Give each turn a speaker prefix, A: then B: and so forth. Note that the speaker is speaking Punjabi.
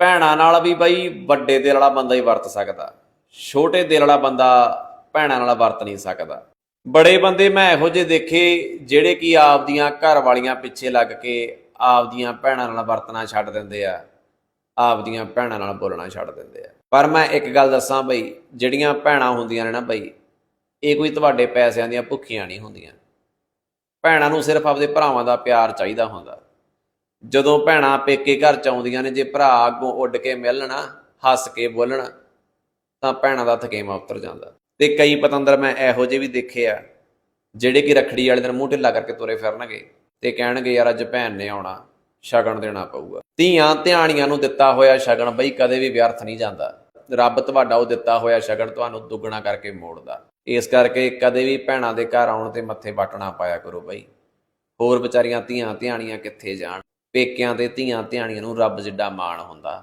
A: ਭੈਣਾਂ ਨਾਲ ਵੀ ਬਈ ਵੱਡੇ ਦਿਲ ਵਾਲਾ ਬੰਦਾ ਹੀ ਵਰਤ ਸਕਦਾ। ਛੋਟੇ ਦਿਲ ਵਾਲਾ ਬੰਦਾ ਭੈਣਾਂ ਨਾਲ ਵਰਤ ਨਹੀਂ ਸਕਦਾ। ਬੜੇ ਬੰਦੇ ਮੈਂ ਇਹੋ ਜਿਹੇ ਦੇਖੇ ਜਿਹੜੇ ਕਿ ਆਪਦੀਆਂ ਘਰ ਵਾਲੀਆਂ ਪਿੱਛੇ ਲੱਗ ਕੇ ਆਪਦੀਆਂ ਭੈਣਾਂ ਨਾਲ ਵਰਤਣਾ ਛੱਡ ਦਿੰਦੇ ਆ, ਆਪਦੀਆਂ ਭੈਣਾਂ ਨਾਲ ਬੋਲਣਾ ਛੱਡ ਦਿੰਦੇ ਆ। ਪਰ ਮੈਂ ਇੱਕ ਗੱਲ ਦੱਸਾਂ ਬਈ, ਜਿਹੜੀਆਂ ਭੈਣਾਂ ਹੁੰਦੀਆਂ ਨੇ ਨਾ ਬਈ, ਇਹ ਕੋਈ ਤੁਹਾਡੇ ਪੈਸਿਆਂ ਦੀਆਂ ਭੁੱਖੀਆਂ ਨਹੀਂ ਹੁੰਦੀਆਂ। ਭੈਣਾਂ ਨੂੰ ਸਿਰਫ ਆਪਦੇ ਭਰਾਵਾਂ ਦਾ ਪਿਆਰ ਚਾਹੀਦਾ ਹੁੰਦਾ। ਜਦੋਂ ਭੈਣਾਂ ਪੇਕੇ ਘਰ ਚ ਆਉਂਦੀਆਂ ਨੇ, ਜੇ ਭਰਾ ਅੱਗੋਂ ਉੱਡ ਕੇ ਮਿਲਣਾ, ਹੱਸ ਕੇ ਬੋਲਣ, ਤਾਂ ਭੈਣਾਂ ਦਾ ਥਕੇਮਾ ਉਤਰ ਜਾਂਦਾ। ਤੇ ਕਈ ਪਤੰਦਰ ਮੈਂ ਇਹੋ ਜਿਹੇ ਵੀ ਦੇਖੇ ਆ, ਜਿਹੜੇ ਕਿ ਰਖੜੀ ਵਾਲੇ ਦਿਨ ਮੂੰਹ ਢਿੱਲਾ ਕਰਕੇ ਤੁਰੇ ਫਿਰਨਗੇ ਤੇ ਕਹਿਣਗੇ, ਯਾਰ ਅੱਜ ਭੈਣ ਨੇ ਆਉਣਾ, ਸ਼ਗਨ ਦੇਣਾ ਪਊਗਾ। ਧੀਆਂ ਧਿਆਣੀਆਂ ਨੂੰ ਦਿੱਤਾ ਹੋਇਆ ਸ਼ਗਨ ਬਈ ਕਦੇ ਵੀ ਵਿਅਰਥ ਨਹੀਂ ਜਾਂਦਾ। ਰੱਬ ਤੁਹਾਡਾ ਉਹ ਦਿੱਤਾ ਹੋਇਆ ਸ਼ਗਨ ਤੁਹਾਨੂੰ ਦੁੱਗਣਾ ਕਰਕੇ ਮੋੜਦਾ। ਇਸ ਕਰਕੇ ਕਦੇ ਵੀ ਭੈਣਾਂ ਦੇ ਘਰ ਆਉਣ ਤੇ ਮੱਥੇ ਵੱਟਣਾ ਪਾਇਆ ਕਰੋ ਬਈ। ਹੋਰ ਵਿਚਾਰੀਆਂ ਧੀਆਂ ਧਿਆਣੀਆਂ ਕਿੱਥੇ ਜਾਣ? ਪੇਕਿਆਂ ਤੇ ਧੀਆਂ ਧਿਆਣੀਆਂ ਨੂੰ ਰੱਬ ਜਿੱਡਾ ਮਾਣ ਹੁੰਦਾ।